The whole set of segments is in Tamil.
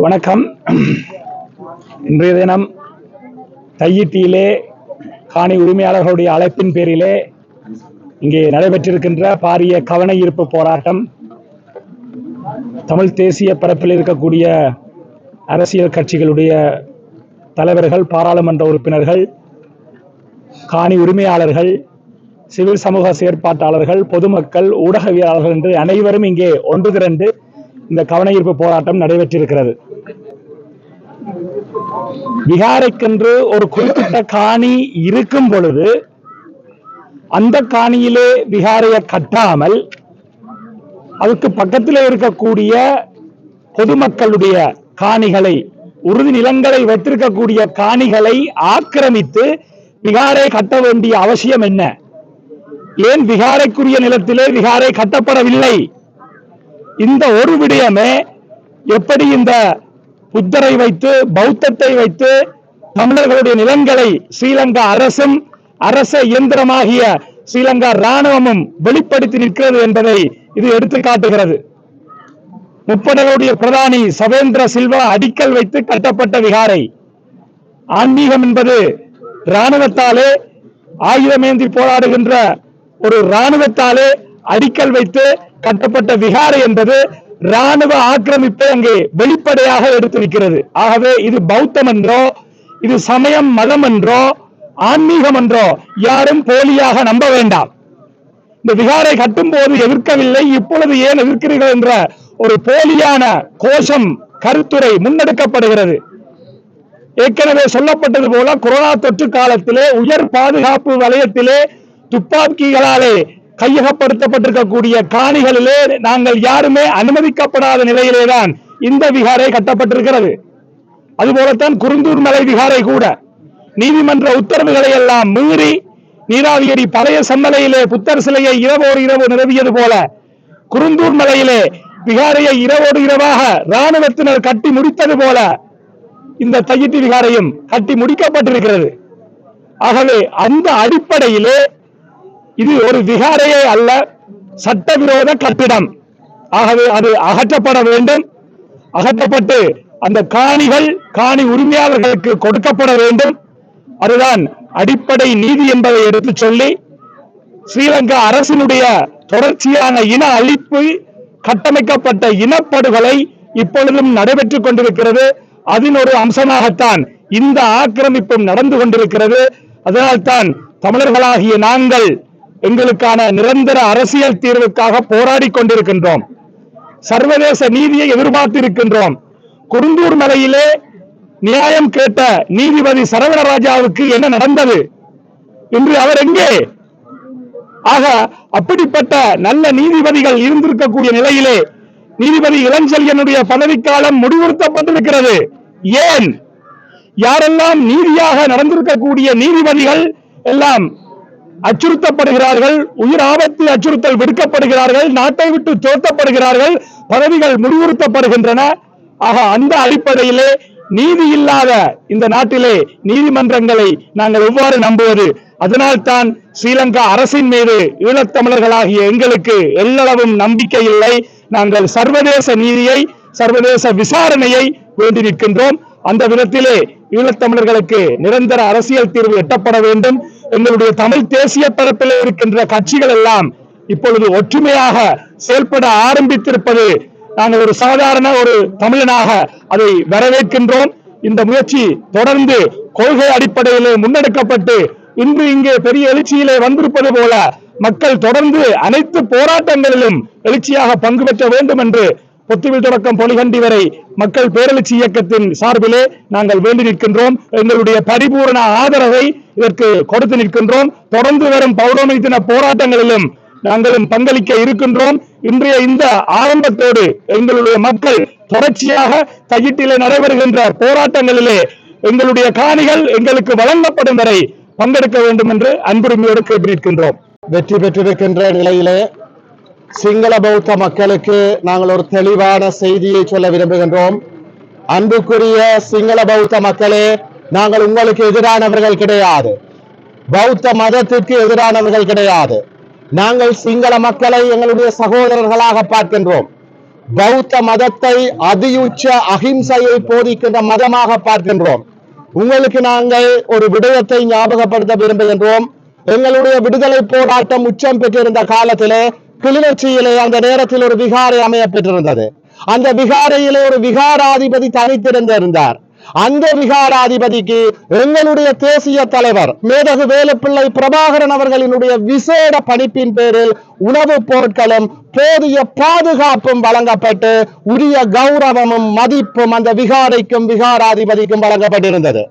வணக்கம். இன்றைய தினம் தையிட்டியிலே காணி உரிமையாளர்களுடைய அழைப்பின் பேரிலே இங்கே நடைபெற்றிருக்கின்ற பாரிய கவன ஈர்ப்பு போராட்டம். தமிழ் தேசிய பரப்பில் இருக்கக்கூடிய அரசியல் கட்சிகளுடைய தலைவர்கள் பாராளுமன்ற உறுப்பினர்கள் காணி உரிமையாளர்கள் சிவில் சமூக செயற்பாட்டாளர்கள் பொதுமக்கள் ஊடகவியலாளர்கள் என்று அனைவரும் இங்கே ஒன்று திரண்டு இந்த கவனஈர்ப்பு போராட்டம் நடைபெற்றிருக்கிறது. விகாரைக்கென்று ஒரு குறிப்பிட்ட காணி இருக்கும் பொழுது அந்த காணியிலே விகாரையை கட்டாமல் அதுக்கு பக்கத்தில் இருக்கக்கூடிய பொதுமக்களுடைய காணிகளை உறுதி நிலங்களை வைத்திருக்கக்கூடிய காணிகளை ஆக்கிரமித்து விகாரை கட்ட வேண்டிய அவசியம் என்ன? ஏன் விகாரைக்குரிய நிலத்திலே விகாரை கட்டப்படவில்லை? இந்த ஒரு விடயமே எப்படி இந்த புத்தரை வைத்து பௌத்தத்தை வைத்து தமிழர்களுடைய நிலங்களை ஸ்ரீலங்கா அரசும் அரச இயந்திரமாகிய ஸ்ரீலங்கா ராணுவமும் வெளிப்படுத்தி நிற்கிறது என்பதை இது எடுத்து காட்டுகிறது. முப்படைகளுடைய பிரதானி சவேந்திர சில்வா அடிக்கல் வைத்து கட்டப்பட்ட விகாரை. ஆன்மீகம் என்பது இராணுவத்தாலே ஆயுதமேந்தி போராடுகின்ற ஒரு இராணுவத்தாலே அடிக்கல் வைத்து கட்டப்பட்ட விகாரை என்பது ராணுவ ஆக்கிரமிப்பை அங்கே வெளிப்படையாக எடுத்து நிற்கிறது ஆகவே இது பௌத்தம் என்றோ இது சமயம் மதம் என்றோ ஆன்மீகம் என்றோ யாரும் போலியாக நம்ப வேண்டாம். இந்த விகாரை கட்டும் போது எதிர்க்கவில்லை இப்பொழுது ஏன் எதிர்க்கிறீர்கள் என்ற ஒரு போலியான கோஷம் கருத்துரை முன்னெடுக்கப்படுகிறது. ஏற்கனவே சொல்லப்பட்டது போல கொரோனா தொற்று காலத்திலே உயர் பாதுகாப்பு வலயத்திலே துப்பாக்கிகளாலே கையகப்படுத்தப்பட்டிருக்கக்கூடிய காணிகளிலே நாங்கள் யாருமே அனுமதிக்கப்படாத நிலையிலேதான் இந்த விகாரை கட்டப்பட்டிருக்கிறது. அதுபோலத்தான் குருந்தூர் மலை விகாரை கூட. நீதிமன்ற உத்தரவுகளை எல்லாம் மீறி நீராவியடி பழைய சம்மலையிலே புத்தர் சிலையை இரவோடு இரவு நிறுவியது போல குருந்தூர் மலையிலே விகாரையை இரவோடு இரவாக ராணுவத்தினர் கட்டி முடித்தது போல இந்த தையிட்டு விகாரையும் கட்டி முடிக்கப்பட்டிருக்கிறது. ஆகவே அந்த அடிப்படையிலே இது ஒரு விகாரையே அல்ல சட்டவிரோத கட்டிடம். ஆகவே அது அகற்றப்பட வேண்டும். அகற்றப்பட்டு அந்த காணிகள் காணி உரிமையாளர்களுக்கு கொடுக்கப்பட வேண்டும். அதுதான் அடிப்படை நீதி என்பதை எடுத்துச் சொல்லி ஸ்ரீலங்கா அரசினுடைய தொடர்ச்சியான இன அழிப்பு கட்டமைக்கப்பட்ட இனப்படுகொலை இப்பொழுதும் நடைபெற்றுக் கொண்டிருக்கிறது. அதன் ஒரு அம்சமாகத்தான் இந்த ஆக்கிரமிப்பும் நடந்து கொண்டிருக்கிறது. அதனால்தான் தமிழர்களாகிய நாங்கள் எங்களுக்கான நிரந்தர அரசியல் தீர்வுக்காக போராடி கொண்டிருக்கின்றோம். சர்வதேச நீதியை எதிர்பார்த்திருக்கின்றோம். குருந்தூர் மலையிலே நியாயம் கேட்ட நீதிபதி சரவணராஜாவுக்கு என்ன நடந்தது? இன்று அவர் எங்கே? ஆக அப்படிப்பட்ட நல்ல நீதிபதிகள் இருந்திருக்கக்கூடிய நிலையிலே நீதிபதி இளஞ்செல்யனுடைய பதவிக்காலம் முடிவுறுத்தப்பட்டிருக்கிறது. ஏன்? யாரெல்லாம் நீதியாக நடந்திருக்கக்கூடிய நீதிபதிகள் எல்லாம் அச்சுறுத்தப்படுகிறார்கள் உயிர் ஆபத்து அச்சுறுத்தல் விடுக்கப்படுகிறார்கள் நாட்டை விட்டு துரத்தப்படுகிறார்கள் பதவிகள் முடிவுறுத்தப்படுகின்றன. ஆக அந்த அடிப்படையிலே நீதி இல்லாத இந்த நாட்டிலே நீதிமன்றங்களை நாங்கள் எவ்வாறு நம்புவது? அதனால்தான் ஸ்ரீலங்கா அரசின் மீது ஈழத்தமிழர்களாகிய எங்களுக்கு எல்லளவும் நம்பிக்கை இல்லை. நாங்கள் சர்வதேச நீதியை சர்வதேச விசாரணையை வேண்டி நிற்கின்றோம். அந்த விதத்திலே ஈழத்தமிழர்களுக்கு நிரந்தர அரசியல் தீர்வு எட்டப்பட வேண்டும். எங்களுடைய தமிழ் தேசிய தரப்பில் இருக்கின்ற கட்சிகள் எல்லாம் இப்பொழுது ஒற்றுமையாக செயல்பட ஆரம்பித்திருப்பது நாங்கள் ஒரு சாதாரண ஒரு தமிழனாக அதை வரவேற்கின்றோம். இந்த முயற்சி தொடர்ந்து கொள்கை அடிப்படையிலே முன்னெடுக்கப்பட்டு இன்று இங்கே பெரிய எழுச்சியிலே வந்திருப்பது போல மக்கள் தொடர்ந்து அனைத்து போராட்டங்களிலும் எழுச்சியாக பங்கு பெற்ற வேண்டும் என்று பொத்துவில் தொடக்கம் பொலிகண்டி வரை மக்கள் பேரெழுச்சி இயக்கத்தின் சார்பிலே நாங்கள் வேண்டி நிற்கின்றோம். எங்களுடைய பரிபூரண ஆதரவை இதற்கு கொடுத்து நிற்கின்றோம். தொடர்ந்து வரும் பௌர்ணமி தின போராட்டங்களிலும் நாங்களும் பங்களிக்க இருக்கின்றோம். இன்றைய இந்த ஆரம்பத்தோடு எங்களுடைய மக்கள் தொடர்ச்சியாக தகிட்டிலே நடைபெறுகின்ற போராட்டங்களிலே எங்களுடைய காணிகள் எங்களுக்கு வழங்கப்படும் வரை பங்கெடுக்க வேண்டும் என்று அன்புரிமையோடு கேட்டிருக்கின்றோம் வெற்றி பெற்றிருக்கின்ற நிலையிலே சிங்கள பௌத்த மக்களுக்கு நாங்கள் ஒரு தெளிவான செய்தியை சொல்ல விரும்புகின்றோம். அன்புக்குரிய சிங்கள பௌத்த மக்களே நாங்கள் உங்களுக்கு எதிரானவர்கள் கிடையாது. பௌத்த மதத்திற்கு எதிரானவர்கள் கிடையாது. நாங்கள் சிங்கள மக்களை எங்களுடைய சகோதரர்களாக பார்க்கின்றோம். பௌத்த மதத்தை அதியுச்ச அகிம்சையை போதிக்கின்ற மதமாக பார்க்கின்றோம். உங்களுக்கு நாங்கள் ஒரு விடயத்தை ஞாபகப்படுத்த விரும்புகின்றோம். எங்களுடைய விடுதலை போராட்டம் உச்சம் பெற்றிருந்த காலத்திலே கிளிநொச்சியிலே அந்த நேரத்தில் ஒரு விகாரை அமைய பெற்றிருந்தது. அந்த விகாரையிலே ஒரு விகாராதிபதி தனித்திருந்திருந்தார். அந்த விகாராதிபதிக்கு எங்களுடைய தேசிய தலைவர் மேதகு வேலுப்பிள்ளை பிரபாகரன் அவர்களினுடைய விசேட பணிப்பின் பேரில் உணவுப் பொருட்களும் போதிய பாதுகாப்பும் வழங்கப்பட்டு உரிய கௌரவமும் மதிப்பும் அந்த விகாரைக்கும் விகாராதிபதிக்கும் வழங்கப்பட்டிருந்தது.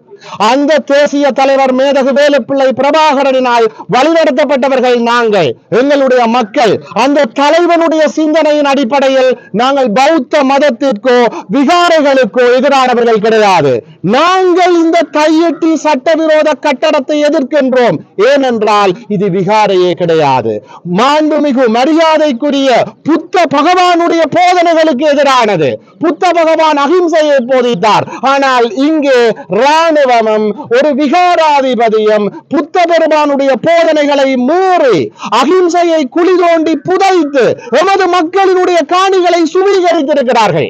அந்த தேசிய தலைவர் மேதகு வேலுப்பிள்ளை பிரபாகரனினால் வழிநடத்தப்பட்டவர்கள் நாங்கள் எங்களுடைய மக்கள். அந்த தலைவனுடைய சிந்தனையின் அடிப்படையில் நாங்கள் பௌத்த மதத்திற்கோ விகாரைகளுக்கோ எதிரானவர்கள் கிடையாது. நாங்கள் இந்த கையெட்டி சட்டவிரோத கட்டடத்தை எதிர்க்கின்றோம். ஏனென்றால் இது விகாரையே கிடையாது. மாண்புமிகு மரியாதைக்குரிய புத்த பகவானுடைய போதனைகளுக்கு எதிரானது. புத்த பகவான் அகிம்சையை போதித்தார். ஆனால் இங்கே ராணுவ ராணுவமும் ஒரு விகாராதிபதியும் புத்த பெருமானுடைய போதனைகளை மீறி அகிம்சையை குழி தோண்டி புதைத்து எமது மக்களினுடைய காணிகளை சுவீகரித்திருக்கிறார்கள்.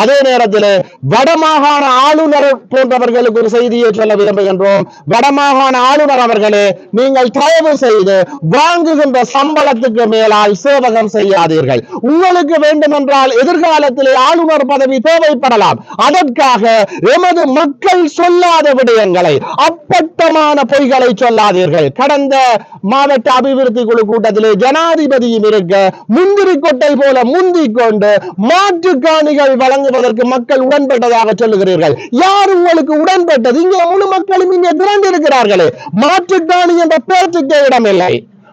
அதே நேரத்தில் வடமாகாண ஆளுநர் போன்றவர்களுக்கு ஒரு செய்தியை சொல்ல விரும்புகின்றோம். வடமாகாண ஆளுநர் அவர்களே நீங்கள் தயவு செய்து வாங்குகின்ற சம்பளத்துக்கு மேலால் சேவகம் செய்யாதீர்கள். உங்களுக்கு வேண்டுமென்றால் எதிர்காலத்தில் ஆளுநர் பதவி தேவைப்படலாம். அதற்காக எமது மக்கள் சொல்லாத விடயங்களை அப்பட்டமான பொய்களை சொல்லாதீர்கள். கடந்த மாவட்ட அபிவிருத்தி குழு கூட்டத்திலே ஜனாதிபதியும் இருக்க முந்திரி கொட்டை போல முந்திக் கொண்டு மாற்றுக்காணிகள் வழங்க வழங்குவதற்கு மக்கள் உடன்பட்டதாக சொல்லுகிறீர்கள். யார் உங்களுக்கு உடன்பட்டது? இங்கே முழு மக்களும் இங்கே திரண்டிருக்கிறார்களே. மாற்று என்ற பேச்சுக்கே இடமில்லை.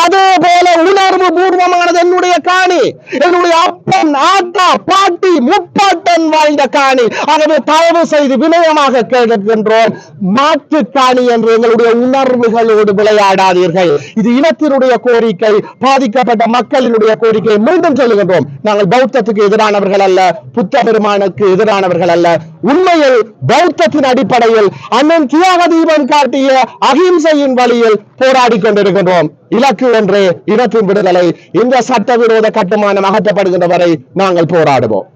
அதே போல உணர்வு பூர்வமானது என்னுடைய காணி. என்னுடைய அப்பன் ஆத்தா பாட்டி முப்பாட்டன் வாழ்ந்த காணி. ஆகவே தயவு செய்து வினயமாக கேட்கின்றோம் மாற்று காணி என்று எங்களுடைய உணர்வுகளோடு விளையாடாதீர்கள். இது இனத்தினுடைய கோரிக்கை பாதிக்கப்பட்ட மக்களினுடைய கோரிக்கை மீண்டும் சொல்லுகின்றோம். நாங்கள் பௌத்தத்துக்கு எதிரானவர்கள் அல்ல புத்த பெருமானுக்கு எதிரானவர்கள் அல்ல உண்மையில் பௌத்தத்தின் அடிப்படையில் அண்ணன் தியாகதீபன் காட்டிய அகிம்சையின் வழியில் போராடி கொண்டிருக்கின்றோம். இலக்கு ஒன்று இனத்தின் விடுதலை. இந்த சட்டவிரோத கட்டுமானம் அகற்றப்படுகின்ற வரை நாங்கள் போராடுவோம்.